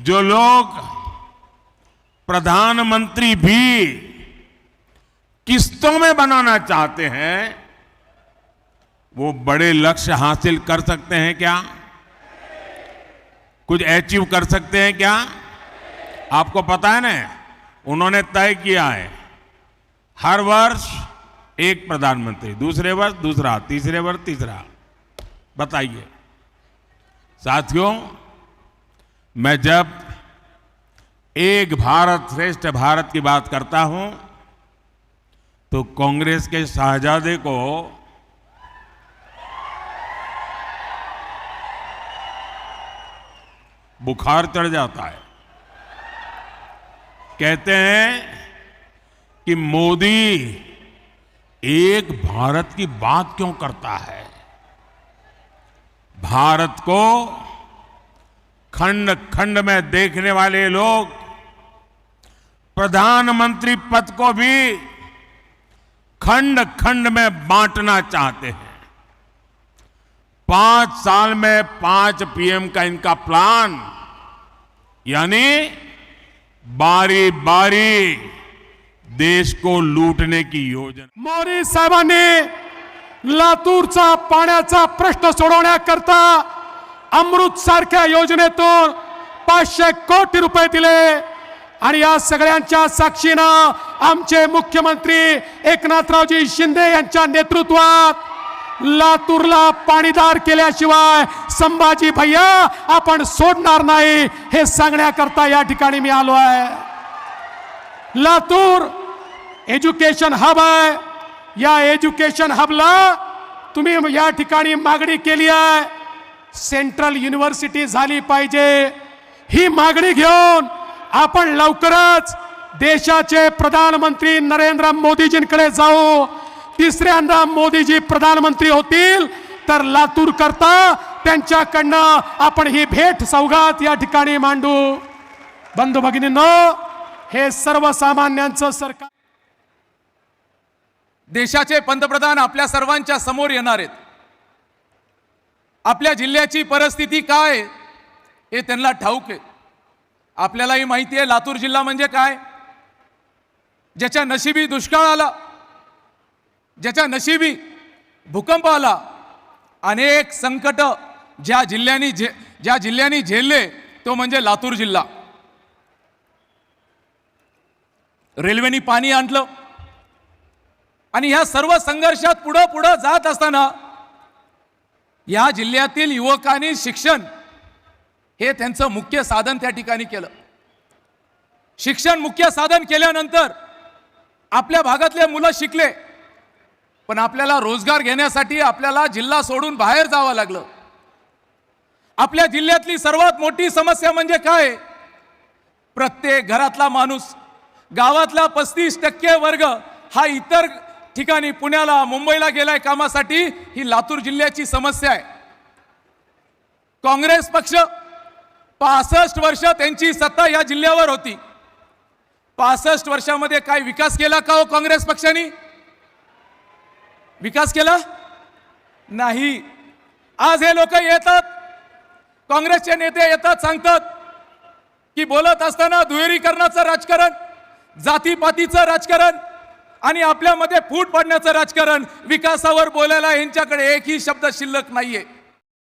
जो लोग प्रधानमंत्री भी किस्तों में बनाना चाहते हैं, वो बड़े लक्ष्य हासिल कर सकते हैं क्या? कुछ अचीव कर सकते हैं क्या? आपको पता है ना, उन्होंने तय किया है, हर वर्ष एक प्रधानमंत्री, दूसरे वर्ष दूसरा, तीसरे वर्ष तीसरा। बताइए। साथियों मैं जब एक भारत श्रेष्ठ भारत की बात करता हूँ तो कांग्रेस के शाहजादे को बुखार चढ़ जाता है। कहते हैं कि मोदी एक भारत की बात क्यों करता है? भारत को खंड खंड में देखने वाले लोग प्रधानमंत्री पद को भी खंड खंड में बांटना चाहते हैं। पाँच साल में पाँच पीएम का इनका प्लान, यानी बारी बारी देश को लूटने की योजना। मोदी साहेबांनी लातूरचा पाण्याचा प्रश्न सोडवण्याकरता अमृत सारख्या योजनेतून पाचशे कोटी रुपये दिले. आणि या सगळ्यांच्या साक्षीनं आमचे मुख्यमंत्री एकनाथरावजी शिंदे यांच्या नेतृत्वात लातूरला पाणीदार केल्याशिवाय संभाजी भैया आपण सोडणार नाही हे सांगण्याकरता या ठिकाणी मी आलो आहे. लातूर एज्युकेशन हब आहे. या एज्युकेशन हबला तुम्ही या ठिकाणी मागणी केली आहे. सेंट्रल युनिव्हर्सिटी झाली पाहिजे. ही मागणी घेऊन आपण लवकरच देशाचे प्रधानमंत्री नरेंद्र मोदीजींकडे जाऊ. तिसऱ्यांदा मोदीजी प्रधानमंत्री होतील तर लातूर करता त्यांच्याकडनं आपण ही भेट सौगात या ठिकाणी मांडू. बंधू भगिनींनो हे सर्वसामान्यांचं सरकार देशाचे पंतप्रधान आपल्या सर्वांच्या समोर येणार आहेत. आपल्या जिल्ह्याची परिस्थिती काय? आहे, हे त्यांना ठाऊक आहे. आपल्यालाही माहिती आहे लातूर जिल्हा म्हणजे काय? ज्याच्या नशिबी दुष्काळ आला ज्याच्या नशिबी भूकंप आला अनेक संकट ज्या जिल्ह्यांनी झे ज्या जिल्ह्यांनी झेलले तो म्हणजे लातूर जिल्हा. रेल्वेनी पाणी आणलं. आणि ह्या सर्व संघर्षात पुढं पुढं जात असताना या जिल्ह्यातील युवकांनी शिक्षण हे त्यांचं मुख्य साधन त्या ठिकाणी केलं. शिक्षण मुख्य साधन केल्यानंतर आपल्या भागातले मुलं शिकले पण आपल्याला रोजगार घेण्यासाठी आपल्याला जिल्हा सोडून बाहेर जावं लागलं. आपल्या जिल्ह्यातली सर्वात मोठी समस्या म्हणजे काय? प्रत्येक घरातला माणूस गावातला पस्तीस टक्के वर्ग हा इतर ठिकाणी पुण्याला मुंबईला गेलाय कामासाठी ही लातूर जिल्ह्याची समस्या आहे. काँग्रेस पक्ष पासष्ट वर्ष त्यांची सत्ता या जिल्ह्यावर होती. पासष्ट वर्षामध्ये काय विकास केला का हो काँग्रेस पक्षाने? विकास केला? नाही. आज हे लोक येतात. काँग्रेसचे नेते येतात सांगतात की बोलत असताना दुहेरीकरणाचं राजकारण जातीपातीचं राजकारण आणि आपल्यामध्ये फूट पडण्याचं राजकारण विकासावर बोलायला यांच्याकडे एकही शब्द शिल्लक नाहीये.